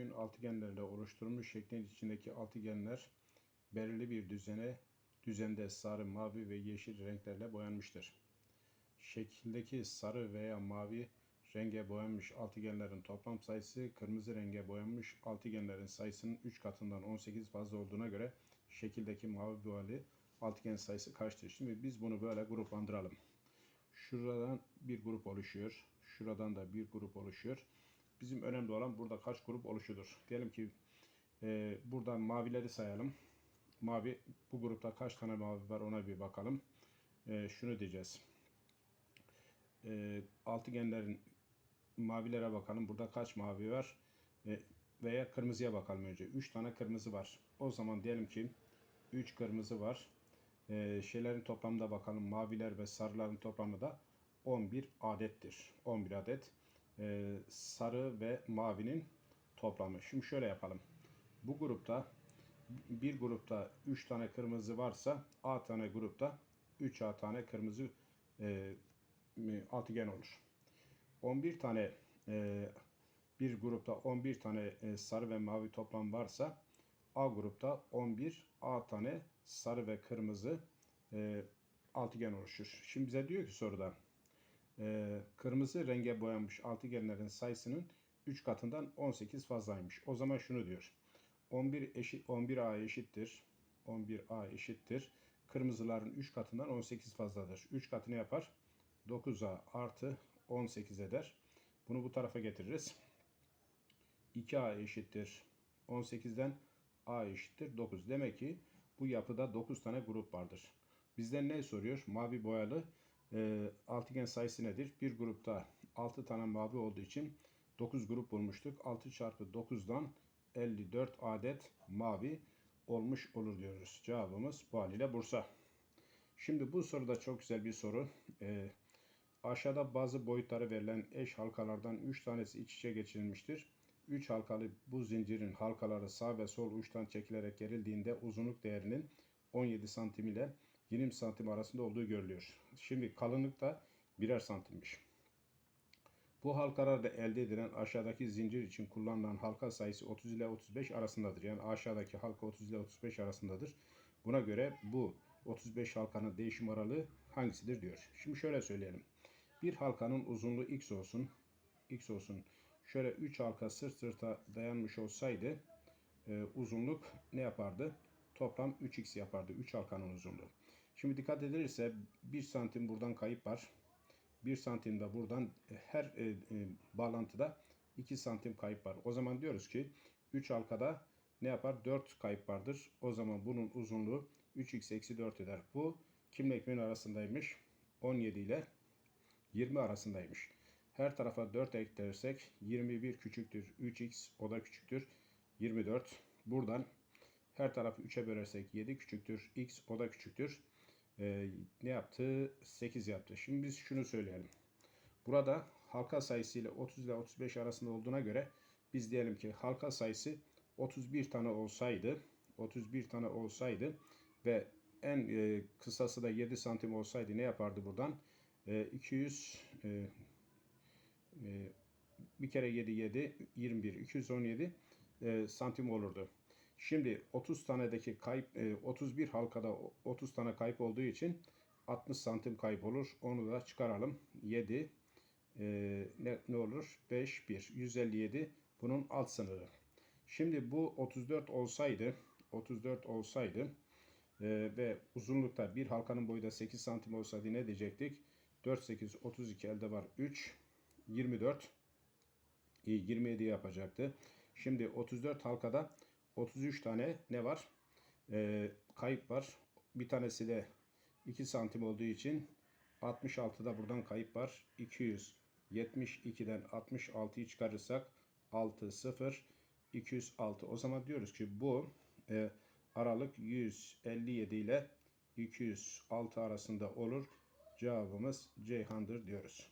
düzgün altıgenlerle oluşturulmuş şeklin içindeki altıgenler belirli bir düzene, düzende sarı, mavi ve yeşil renklerle boyanmıştır. Şekildeki sarı veya mavi renge boyanmış altıgenlerin toplam sayısı kırmızı renge boyanmış altıgenlerin sayısının 3 katından 18 fazla olduğuna göre şekildeki mavi boyalı altıgen sayısı kaçtır? Şimdi biz bunu böyle gruplandıralım. Şuradan bir grup oluşuyor. Şuradan da bir grup oluşuyor. Bizim önemli olan burada kaç grup oluşudur. Diyelim ki e, buradan mavileri sayalım. Mavi bu grupta kaç tane mavi var ona bir bakalım. E, şunu diyeceğiz. E, altıgenlerin mavilere bakalım. Burada kaç mavi var? E, veya kırmızıya bakalım önce. 3 tane kırmızı var. O zaman diyelim ki 3 kırmızı var. E, şeylerin toplamına bakalım. Maviler ve sarıların toplamı da 11 adettir. 11 adet e, sarı ve mavinin toplamı. Şimdi şöyle yapalım. Bu grupta bir grupta 3 tane kırmızı varsa A tane grupta 3 A tane kırmızı e, altıgen olur. 11 tane e, bir grupta 11 tane e, sarı ve mavi toplam varsa A grupta 11 A tane sarı ve kırmızı e, altıgen oluşur. Şimdi bize diyor ki soruda e, kırmızı renge boyanmış altıgenlerin sayısının 3 katından 18 fazlaymış. O zaman şunu diyor. 11 eşit 11A eşittir. 11A eşittir. Kırmızıların 3 katından 18 fazladır. 3 katını yapar. 9A artı 18 eder. Bunu bu tarafa getiririz. 2A eşittir. 18'den A eşittir 9. Demek ki bu yapıda 9 tane grup vardır. Bizden ne soruyor? Mavi boyalı e, altıgen sayısı nedir? Bir grupta 6 tane mavi olduğu için 9 grup bulmuştuk. 6 çarpı 9'dan 54 adet mavi olmuş olur diyoruz. Cevabımız bu haliyle Bursa. Şimdi bu soruda çok güzel bir soru. Ee, aşağıda bazı boyutları verilen eş halkalardan 3 tanesi iç içe geçirilmiştir. 3 halkalı bu zincirin halkaları sağ ve sol uçtan çekilerek gerildiğinde uzunluk değerinin 17 santim ile 20 santim arasında olduğu görülüyor. Şimdi kalınlık da birer santimmiş. Bu halkalarda elde edilen aşağıdaki zincir için kullanılan halka sayısı 30 ile 35 arasındadır. Yani aşağıdaki halka 30 ile 35 arasındadır. Buna göre bu 35 halkanın değişim aralığı hangisidir diyor. Şimdi şöyle söyleyelim. Bir halkanın uzunluğu x olsun. x olsun. Şöyle 3 halka sırt sırta dayanmış olsaydı e, uzunluk ne yapardı? Toplam 3x yapardı. 3 halkanın uzunluğu. Şimdi dikkat edilirse 1 santim buradan kayıp var. 1 santim de buradan her e, e, bağlantıda 2 santim kayıp var. O zaman diyoruz ki 3 halkada ne yapar? 4 kayıp vardır. O zaman bunun uzunluğu 3x eksi 4 eder. Bu kimle kimin arasındaymış? 17 ile 20 arasındaymış. Her tarafa 4 eklersek 21 küçüktür 3x o da küçüktür 24. Buradan her tarafı 3'e bölersek 7 küçüktür x o da küçüktür e, ne yaptı? 8 yaptı. Şimdi biz şunu söyleyelim. Burada halka sayısı ile 30 ile 35 arasında olduğuna göre biz diyelim ki halka sayısı 31 tane olsaydı 31 tane olsaydı ve en e, kısası da 7 santim olsaydı ne yapardı buradan? E, 200 e, e, bir kere 7 7 21 217 e, santim olurdu. Şimdi 30 tanedeki kayıp 31 e, halkada 30 tane kayıp olduğu için 60 santim kayıp olur. Onu da çıkaralım. 7 e, ne, ne olur? 5 1 157 bunun alt sınırı. Şimdi bu 34 olsaydı 34 olsaydı e, ve uzunlukta bir halkanın boyu da 8 santim olsaydı ne diyecektik? 4 8 32 elde var 3 24 27 yapacaktı. Şimdi 34 halkada 33 tane ne var? Ee, kayıp var. Bir tanesi de 2 santim olduğu için 66'da buradan kayıp var. 272'den 66'yı çıkarırsak 6 0 206. O zaman diyoruz ki bu e, aralık 157 ile 206 arasında olur. Cevabımız Ceyhan'dır diyoruz.